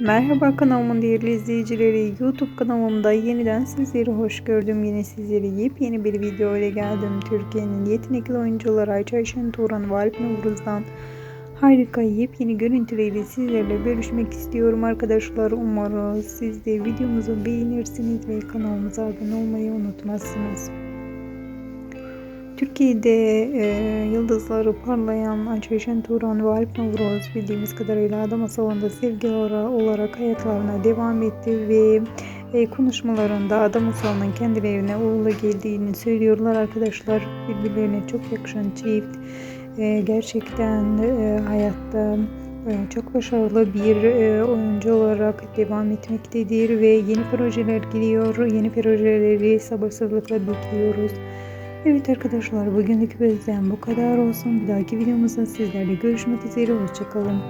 Merhaba kanalımın değerli izleyicileri. YouTube kanalımda yeniden sizleri hoş gördüm. Yine sizlere yepyeni bir video ile geldim. Türkiye'nin yetenekli oyuncuları Ayça Ayşen Turan ve Alp Novruz'dan harika yepyeni görüntüleriyle sizlerle görüşmek istiyorum arkadaşlar. Umarım siz de videomuzu beğenirsiniz ve kanalımıza abone olmayı unutmazsınız. Türkiye'de e, yıldızları parlayan Ayça Şen Turan ve Alp Novruz bildiğimiz kadarıyla Ada Masalı'nda sevgili ola- olarak hayatlarına devam etti ve e, konuşmalarında Ada Masalı'nın kendilerine oğlu geldiğini söylüyorlar arkadaşlar. Birbirlerine çok yakışan çift. E, gerçekten e, hayatta e, çok başarılı bir e, oyuncu olarak devam etmektedir ve yeni projeler geliyor. Yeni projeleri sabırsızlıkla bekliyoruz. Evet arkadaşlar bugünlük bizden bu kadar olsun. Bir dahaki videomuzda sizlerle görüşmek üzere. Hoşçakalın.